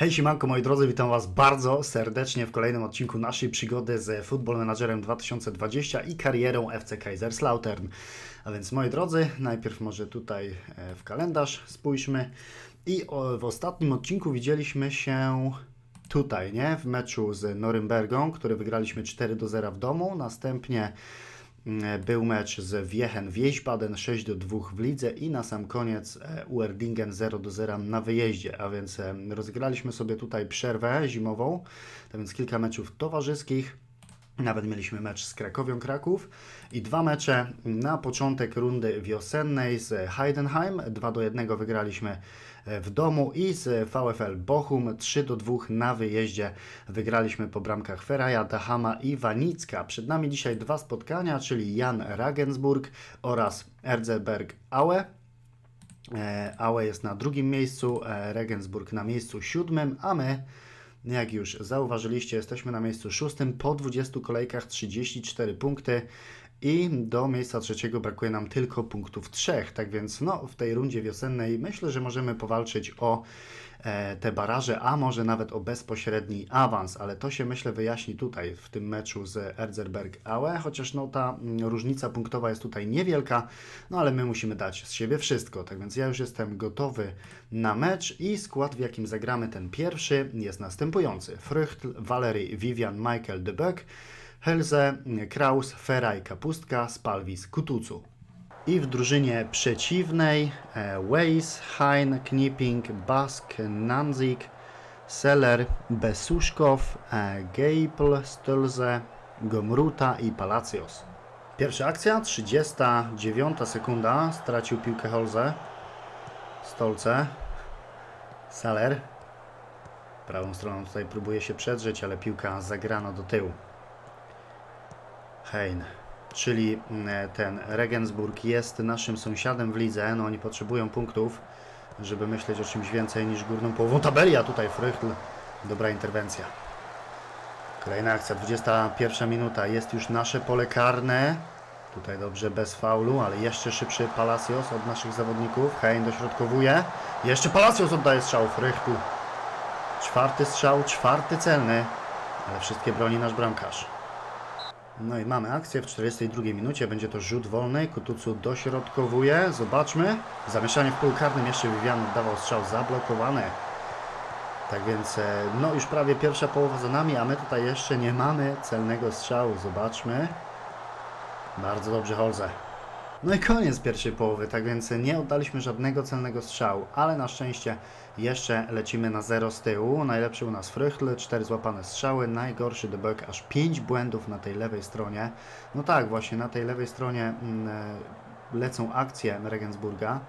Hej siemanko moi drodzy, witam Was bardzo serdecznie w kolejnym odcinku naszej przygody z Football Managerem 2020 i karierą FC Kaiserslautern. A więc moi drodzy, najpierw może tutaj e, w kalendarz spójrzmy i w ostatnim odcinku widzieliśmy się tutaj, nie? W meczu z Norymbergą, który wygraliśmy 4 do 0 w domu, następnie był mecz z Wiechen Wiesbaden 6 do 2 w lidze i na sam koniec e, Uerdingen 0 do 0 na wyjeździe, a więc e, rozegraliśmy sobie tutaj przerwę zimową, a więc kilka meczów towarzyskich. Nawet mieliśmy mecz z Krakowią Kraków i dwa mecze na początek rundy wiosennej z Heidenheim. 2 do 1 wygraliśmy w domu i z VfL Bochum 3 do 2 na wyjeździe wygraliśmy po bramkach Feraja, Dahama i Wanicka. Przed nami dzisiaj dwa spotkania, czyli Jan Regensburg oraz Erzberg Aue. E, Aue jest na drugim miejscu, e, Regensburg na miejscu siódmym, a my, jak już zauważyliście, jesteśmy na miejscu szóstym po 20 kolejkach 34 punkty i do miejsca trzeciego brakuje nam tylko punktów trzech. Tak więc no, w tej rundzie wiosennej myślę, że możemy powalczyć o e, te baraże, a może nawet o bezpośredni awans, ale to się myślę wyjaśni tutaj w tym meczu z Erzberg Aue, chociaż no ta mm, różnica punktowa jest tutaj niewielka, no ale my musimy dać z siebie wszystko, tak więc ja już jestem gotowy na mecz i skład w jakim zagramy ten pierwszy jest następujący. Früchtl, Valery, Vivian, Michael de Helze, Kraus, Feraj, Kapustka, Spalvis, Kutucu. I w drużynie przeciwnej e, Weiss, Hein, Knipping, Bask, Nanzik, Seller, Besuszkow, e, Gejpl, Stolze, Gomruta i Palacios. Pierwsza akcja, 39 sekunda, stracił piłkę Holze. Stolce, Seller. Prawą stroną tutaj próbuje się przedrzeć, ale piłka zagrana do tyłu. Hein, czyli mm, ten Regensburg jest naszym sąsiadem w lidze. No oni potrzebują punktów, żeby myśleć o czymś więcej niż górną połową tabeli, a tutaj Früchtl. Dobra interwencja. Kolejna akcja, 21 minuta. Jest już nasze pole karne. Tutaj dobrze bez faulu, ale jeszcze szybszy Palacios od naszych zawodników. Hein dośrodkowuje. Jeszcze Palacios oddaje strzał. Früchtl. Czwarty strzał, czwarty celny, ale wszystkie broni nasz bramkarz. No i mamy akcję w 42 minucie. Będzie to rzut wolny. Kutucu dośrodkowuje. Zobaczmy. Zamieszanie w polu karnym. Jeszcze Vivian oddawał strzał zablokowany. Tak więc, e, no już prawie pierwsza połowa za nami, a my tutaj jeszcze nie mamy celnego strzału. Zobaczmy. Bardzo dobrze Holze. No i koniec pierwszej połowy, tak więc nie oddaliśmy żadnego celnego strzału, ale na szczęście jeszcze lecimy na zero z tyłu. Najlepszy u nas Früchtl, 4 złapane strzały, najgorszy Debek, aż 5 błędów na tej lewej stronie. No tak, właśnie na tej lewej stronie mm, e, lecą akcje Regensburga.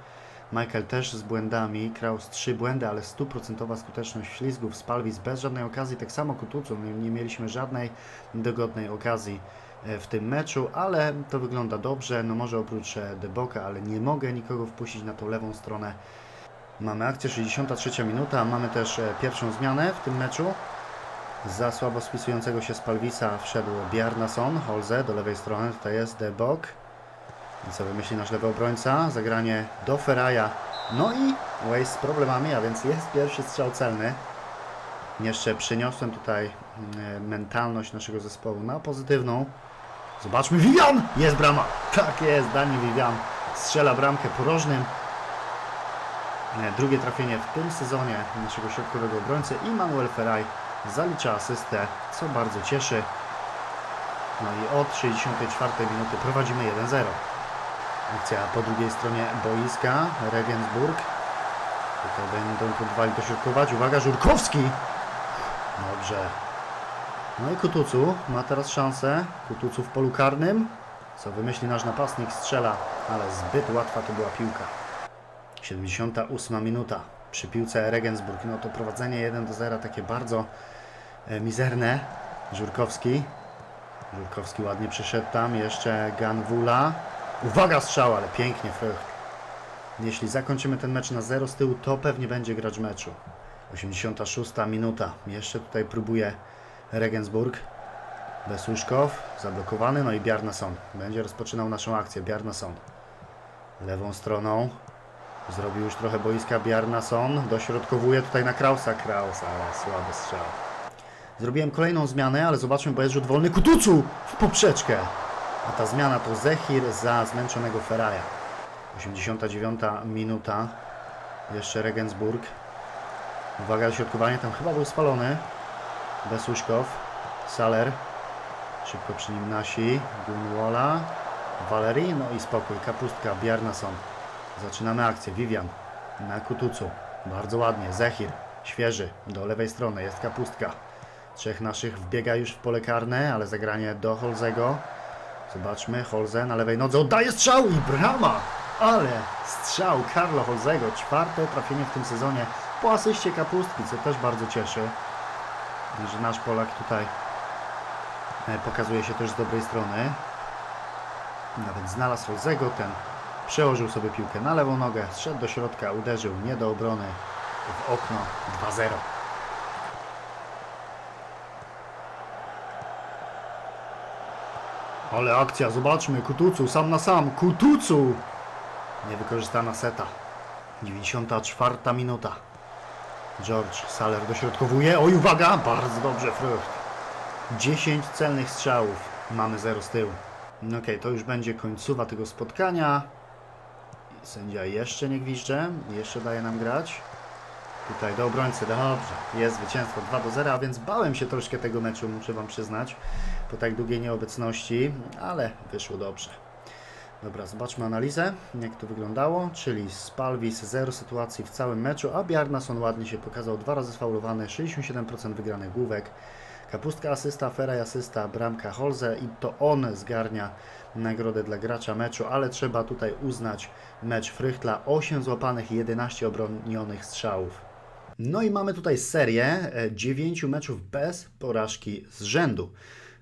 Michael też z błędami, Kraus 3 błędy, ale stuprocentowa skuteczność ślizgów, Spalvis bez żadnej okazji, tak samo Kutucu, nie, mieliśmy żadnej dogodnej okazji w tym meczu, ale to wygląda dobrze, no może oprócz e, Deboka, ale nie mogę nikogo wpuścić na tą lewą stronę. Mamy akcję 63 minuta, mamy też e, pierwszą zmianę w tym meczu. Za słabo spisującego się Spalvisa wszedł Bjarnason, Holze do lewej strony, tutaj jest Debok. Co wymyśli nasz lewy obrońca? Zagranie do Feraja. No i Waze z problemami, a więc jest pierwszy strzał celny. Jeszcze przyniosłem tutaj mm, mentalność naszego zespołu na pozytywną. Zobaczmy, Vivian! Jest brama! Tak jest, Dani Vivian strzela bramkę porożnym. E, Drugie trafienie w tym sezonie naszego środkowego obrońcy i Manuel Ferraj zalicza asystę, co bardzo cieszy. No i od 64 minuty prowadzimy 1-0. Akcja po drugiej stronie boiska, Regensburg. Tutaj będą próbowali dośrodkować. Uwaga, Żurkowski! Dobrze. No i Kutucu ma teraz szansę. Kutucu w polu karnym. Co wymyśli nasz napastnik, strzela, ale zbyt łatwa to była piłka. 78 minuta. Przy piłce Regensburg. No to prowadzenie 1 do 0 takie bardzo e, mizerne. Żurkowski. Żurkowski ładnie przyszedł tam. Jeszcze Ganwula. Uwaga strzał, ale pięknie Frucht. Jeśli zakończymy ten mecz na 0 z tyłu, to pewnie będzie gracz meczu. 86 minuta. Jeszcze tutaj próbuje Regensburg. Besuszkow zablokowany, no i Bjarnason. Będzie rozpoczynał naszą akcję. Bjarnason. Lewą stroną. Zrobił już trochę boiska Bjarnason. Dośrodkowuje tutaj na Krausa. Kraus, ale słaby strzał. Zrobiłem kolejną zmianę, ale zobaczmy, bo jest rzut wolny. Kutucu w poprzeczkę. A ta zmiana to Zechir za zmęczonego Feraja. 89 minuta. Jeszcze Regensburg. Uwaga, dośrodkowanie tam chyba był spalony. Besuszkow. Saler. Szybko przy nim nasi. Gunwala. Valerii. No i spokój. Kapustka. Bjarnason. Zaczynamy akcję. Vivian. Na Kutucu. Bardzo ładnie. Zechir. Świeży. Do lewej strony jest kapustka. Trzech naszych wbiega już w pole karne, ale zagranie do Holzego. Zobaczmy. Holze na lewej nodze oddaje strzał i brama! Ale strzał Karlo Holzego. Czwarte trafienie w tym sezonie po asyście kapustki, co też bardzo cieszy. Że nasz Polak tutaj e, pokazuje się też z dobrej strony. Nawet znalazł Holzego, ten przełożył sobie piłkę na lewą nogę, zszedł do środka, uderzył nie do obrony w okno 2-0. Ale akcja, zobaczmy, Kutucu, sam na sam, Kutucu! Niewykorzystana seta. 94 minuta. George Saler dośrodkowuje. Oj, uwaga! Bardzo dobrze, Frucht. 10 celnych strzałów. Mamy 0 z tyłu. No Okej, to już będzie końcowa tego spotkania. Sędzia jeszcze nie gwizdże. Jeszcze daje nam grać. Tutaj do obrońcy, dobrze. Jest zwycięstwo 2 do 0, a więc bałem się troszkę tego meczu, muszę Wam przyznać, po tak długiej nieobecności, ale wyszło dobrze. Dobra, zobaczmy analizę, jak to wyglądało, czyli Spalvis 0 sytuacji w całym meczu, a Bjarnason ładnie się pokazał, dwa razy sfaulowany, 67% wygranych główek, Kapustka asysta, Feraj asysta, bramka Holze i to on zgarnia nagrodę dla gracza meczu, ale trzeba tutaj uznać mecz Frychtla, 8 złapanych i 11 obronionych strzałów. No i mamy tutaj serię 9 meczów bez porażki z rzędu.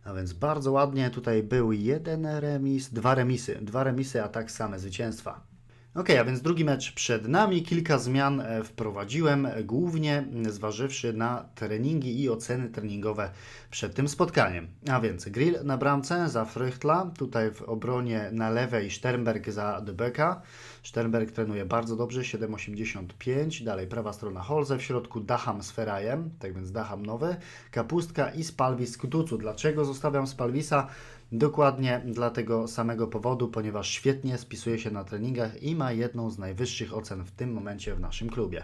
A więc bardzo ładnie tutaj był jeden remis, dwa remisy, dwa remisy, a tak same zwycięstwa. Ok, a więc drugi mecz przed nami. Kilka zmian e, wprowadziłem, głównie zważywszy na treningi i oceny treningowe przed tym spotkaniem. A więc Grill na bramce za Frychtla, tutaj w obronie na lewej Sternberg za Debeka. Sternberg trenuje bardzo dobrze, 7,85. Dalej prawa strona Holze, w środku Dacham z Ferajem, tak więc Dacham nowy. Kapustka i Spalvis z Kutucu. Dlaczego zostawiam Spalvisa? Dokładnie dla tego samego powodu, ponieważ świetnie spisuje się na treningach i ma jedną z najwyższych ocen w tym momencie w naszym klubie.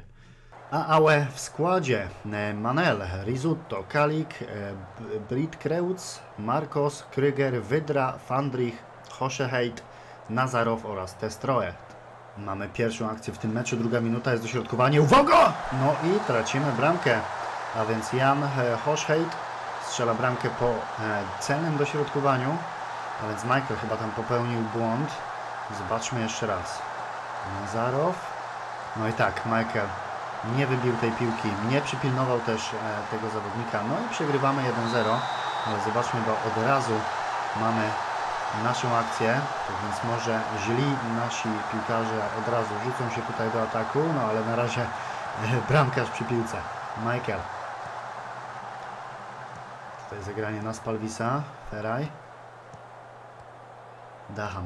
A Aue w składzie e, Manel, Risutto, Kalik, e, Brit Kreutz, Marcos, Kryger, Wydra, Fandrich, Hoscheheit, Nazarow oraz Testroe. Mamy pierwszą akcję w tym meczu, druga minuta jest dośrodkowanie. Uwaga! No i tracimy bramkę. A więc Jan e, Hoschheit strzela bramkę po e, celnym dośrodkowaniu. A więc Michael chyba tam popełnił błąd. Zobaczmy jeszcze raz. Nazarow. No i tak, Michael nie wybił tej piłki, nie przypilnował też e, tego zawodnika. No i przegrywamy 1-0. Ale zobaczmy, bo od razu mamy naszą akcję. Tak więc może źli nasi piłkarze od razu rzucą się tutaj do ataku. No ale na razie e, bramkarz przy piłce. Michael. Tutaj zagranie na Spalvisa. Feraj. Dacham.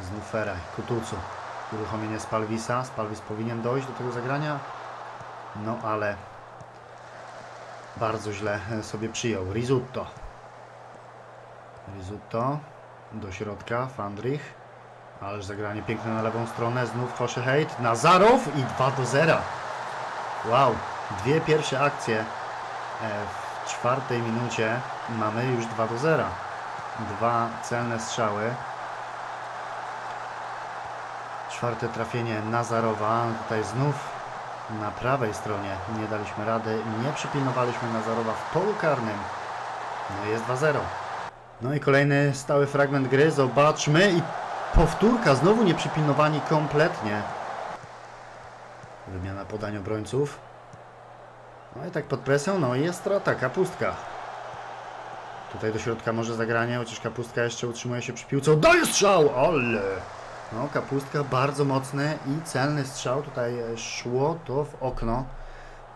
Znów Feraj. Kutucu. Uruchomienie Spalvisa. Spalvis powinien dojść do tego zagrania. No ale bardzo źle sobie przyjął. Risutto. Risutto. Do środka. Fandrich. Ależ zagranie piękne na lewą stronę. Znów Hoscheheit. Nazarow i 2 do 0. Wow. Dwie pierwsze akcje e, w czwartej minucie. Mamy już 2 do 0. Dwa celne strzały. Czwarte trafienie Nazarowa. Tutaj znów na prawej stronie nie daliśmy rady. Nie przypilnowaliśmy Nazarowa w polu karnym. No jest 2-0. No i kolejny stały fragment gry. Zobaczmy. I powtórka. Znowu nieprzypilnowani kompletnie. Wymiana podań obrońców. No i tak pod presją. No i jest strata. Kapustka. Tutaj do środka może zagranie, chociaż kapustka jeszcze utrzymuje się przy piłce. Oddaje strzał! Ale! No, kapustka bardzo mocny i celny strzał. Tutaj e, szło to w okno.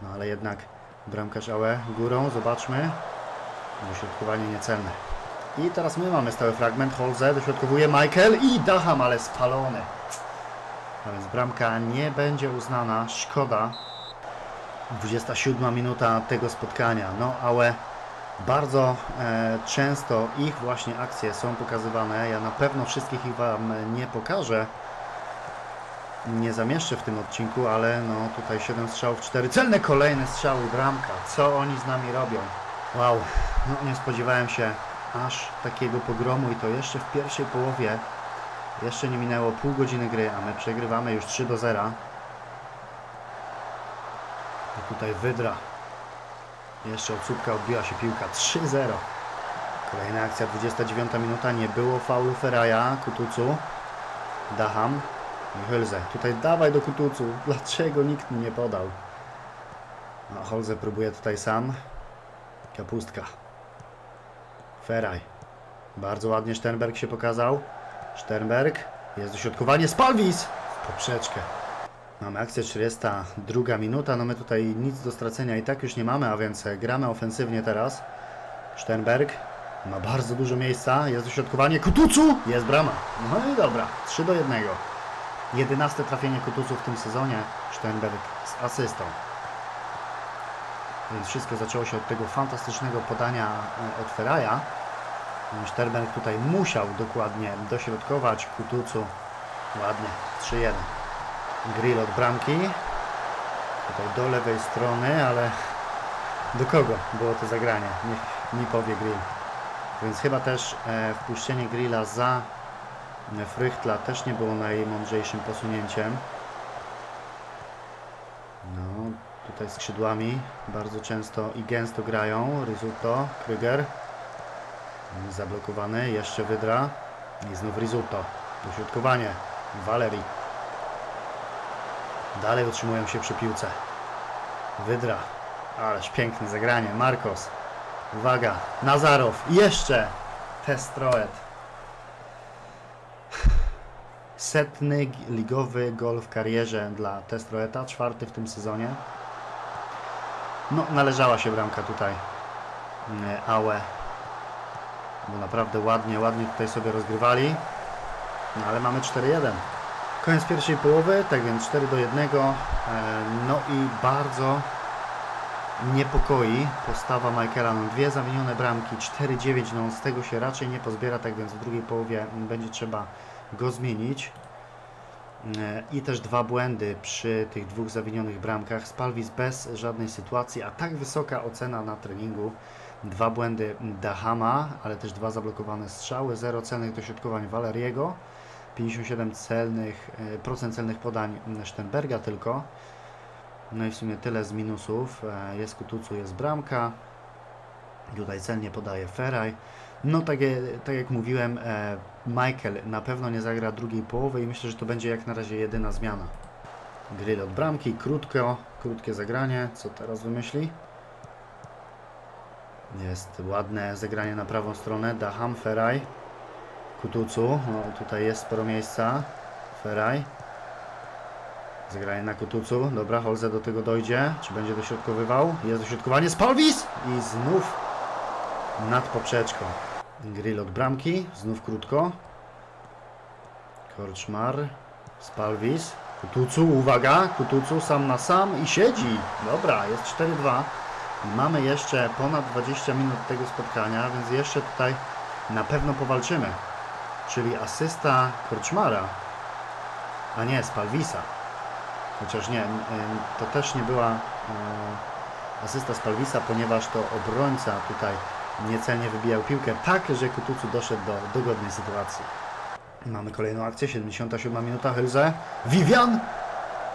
No ale jednak bramkarz Aue górą, zobaczmy. Dośrodkowanie niecelne. I teraz my mamy stały fragment. Holze dośrodkowuje Michael i Dacham, ale spalony. A więc bramka nie będzie uznana. Szkoda. 27 minuta tego spotkania. No ale bardzo e, często ich właśnie akcje są pokazywane. Ja na pewno wszystkich ich Wam nie pokażę. Nie zamieszczę w tym odcinku, ale no tutaj 7 strzałów, 4 celne, kolejne strzały, bramka. Co oni z nami robią? Wow, no nie spodziewałem się aż takiego pogromu i to jeszcze w pierwszej połowie. Jeszcze nie minęło pół godziny gry, a my przegrywamy już 3 do 0. I tutaj wydra. Jeszcze od odbiła się piłka 3-0. Kolejna akcja, 29 minuta. Nie było faulu Feraja, Kutucu. Daham i. Tutaj dawaj do Kutucu. Dlaczego nikt mi nie podał? No, Holze próbuje tutaj sam. Kapustka. Feraj. Bardzo ładnie Sternberg się pokazał. Sternberg. Jest dośrodkowanie. Spalwis! Poprzeczkę. Mamy akcję 42 minuta. No my tutaj nic do stracenia i tak już nie mamy, a więc gramy ofensywnie teraz. Sternberg. Ma bardzo dużo miejsca. Jest dośrodkowanie. Kutucu! Jest brama. No i dobra. 3 do 1. 11 trafienie Kutucu w tym sezonie. Sternberg z asystą. Więc wszystko zaczęło się od tego fantastycznego podania e, od Feraja. Sternberg tutaj musiał dokładnie dośrodkować Kutucu. Ładnie. 3-1. Grill od bramki. Tutaj do lewej strony, ale do kogo było to zagranie? Niech mi powie Grill. Więc chyba też e, wpuszczenie Grilla za e, Frychtla też nie było najmądrzejszym posunięciem. No, tutaj skrzydłami bardzo często i gęsto grają. Risotto, Kryger. Zablokowany, jeszcze Wydra. I znów Risotto. Dośrodkowanie. Valerii. Dalej utrzymują się przy piłce. Wydra. Ależ piękne zagranie. Marcos. Uwaga. Nazarow. I jeszcze. Testroet. Setny ligowy gol w karierze dla Testroeta. Czwarty w tym sezonie. No, należała się bramka tutaj. Mm, Aue. Bo naprawdę ładnie, ładnie tutaj sobie rozgrywali. No ale mamy 4-1. Koniec pierwszej połowy, tak więc 4 do 1. E, No i bardzo niepokoi postawa Michaela. No, dwie zawinione bramki, 4-9, no z tego się raczej nie pozbiera, tak więc w drugiej połowie będzie trzeba go zmienić. E, I też dwa błędy przy tych dwóch zawinionych bramkach. Spalwis bez żadnej sytuacji, a tak wysoka ocena na treningu. Dwa błędy Dahama, ale też dwa zablokowane strzały, zero celnych dośrodkowań Valeriego. 57 celnych, e, procent celnych podań Sternberga tylko. No i w sumie tyle z minusów. E, Jest Kutucu, jest bramka. Tutaj celnie podaje Ferraj. No tak, tak jak mówiłem, e, Michael na pewno nie zagra drugiej połowy i myślę, że to będzie jak na razie jedyna zmiana. Grill od bramki, krótko, krótkie zagranie. Co teraz wymyśli? Jest ładne zagranie na prawą stronę. Daham, Ferraj. Kutucu, no, tutaj jest sporo miejsca. Ferraj. Zagranie na Kutucu. Dobra, Holze do tego dojdzie. Czy będzie dośrodkowywał? Jest dośrodkowanie. Spalwis! I znów nad poprzeczką. Grill od bramki. Znów krótko. Korczmar. Spalwis. Kutucu, uwaga. Kutucu sam na sam i siedzi. Dobra, jest 4-2. Mamy jeszcze ponad 20 minut tego spotkania, więc jeszcze tutaj na pewno powalczymy. Czyli asysta Korczmara, a nie Spalwisa. Chociaż nie, to też nie była asysta Spalwisa, ponieważ to obrońca tutaj niecelnie wybijał piłkę tak, że Kutucu doszedł do dogodnej sytuacji. Mamy kolejną akcję, 77 minuta, Hylze. Vivian!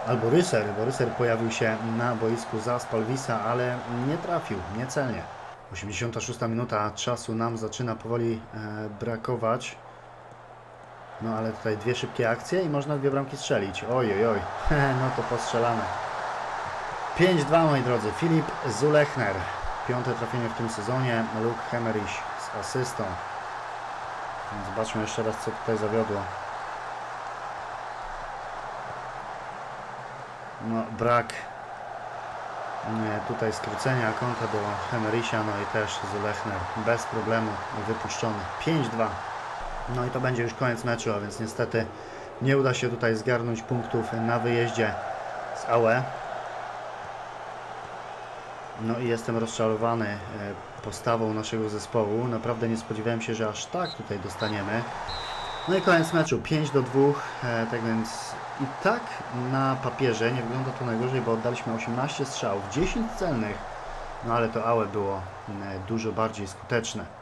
Albo Ryser, bo Ryser pojawił się na boisku za Spalwisa, ale nie trafił, niecelnie. 86 minuta czasu nam zaczyna powoli e, brakować. No ale tutaj dwie szybkie akcje i można dwie bramki strzelić. Oj, oj. No to postrzelane. 5-2 moi drodzy. Filip Zulechner. Piąte trafienie w tym sezonie. Luke Hemmerich z asystą. Zobaczmy jeszcze raz co tutaj zawiodło. No brak nie, tutaj skrócenia konta do Hemerisia, no i też Zulechner bez problemu wypuszczony. 5-2. No i to będzie już koniec meczu, a więc niestety nie uda się tutaj zgarnąć punktów na wyjeździe z AUE. No i jestem rozczarowany e, postawą naszego zespołu. Naprawdę nie spodziewałem się, że aż tak tutaj dostaniemy. No i koniec meczu, 5 do 2, e, tak więc i tak na papierze nie wygląda to najgorzej, bo oddaliśmy 18 strzałów, 10 celnych, no ale to AUE było e, dużo bardziej skuteczne.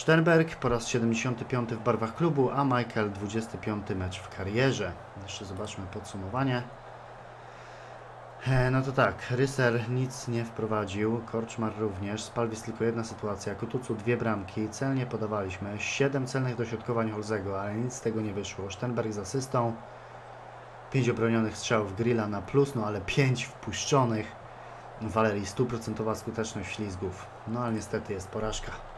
Sternberg po raz 75 w barwach klubu, a Michael 25 mecz w karierze. Jeszcze zobaczmy podsumowanie. E, No to tak, Ryser nic nie wprowadził, Korczmar również, Spalwis tylko jedna sytuacja, Kutucu dwie bramki, celnie podawaliśmy, 7 celnych dośrodkowań Holzego, ale nic z tego nie wyszło. Sternberg z asystą, 5 obronionych strzałów Grilla na plus, no ale 5 wpuszczonych. Walerii stuprocentowa skuteczność ślizgów, no ale niestety jest porażka.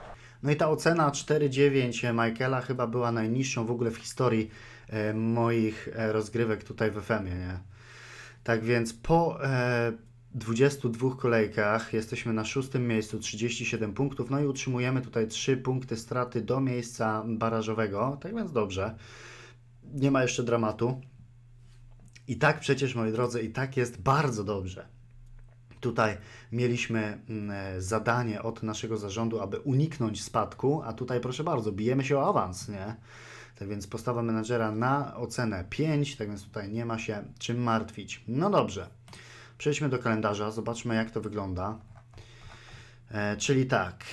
No i ta ocena 4,9 Michaela chyba była najniższą w ogóle w historii e, moich e, rozgrywek tutaj w FM-ie, nie? Tak więc po e, 22 kolejkach jesteśmy na szóstym miejscu, 37 punktów, no i utrzymujemy tutaj 3 punkty straty do miejsca barażowego, tak więc dobrze. Nie ma jeszcze dramatu. I tak przecież, moi drodzy, i tak jest bardzo dobrze. Tutaj mieliśmy mm, e, zadanie od naszego zarządu, aby uniknąć spadku, a tutaj proszę bardzo, bijemy się o awans, nie? Tak więc postawa menadżera na ocenę 5, tak więc tutaj nie ma się czym martwić. No dobrze, przejdźmy do kalendarza, zobaczmy jak to wygląda. E, czyli tak,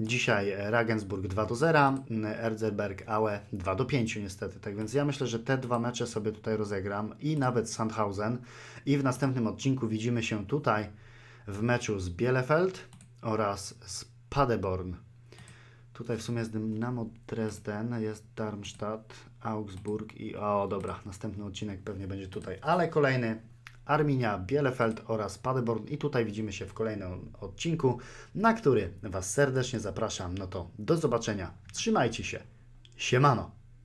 dzisiaj Regensburg 2 do 0, Erzberg Aue 2 do 5 niestety. Tak więc ja myślę, że te dwa mecze sobie tutaj rozegram i nawet Sandhausen. I w następnym odcinku widzimy się tutaj w meczu z Bielefeld oraz z Paderborn. Tutaj w sumie jest Dynamo Dresden, jest Darmstadt, Augsburg i o dobra, następny odcinek pewnie będzie tutaj, ale kolejny Arminia, Bielefeld oraz Paderborn i tutaj widzimy się w kolejnym odcinku, na który Was serdecznie zapraszam. No to do zobaczenia, trzymajcie się, siemano!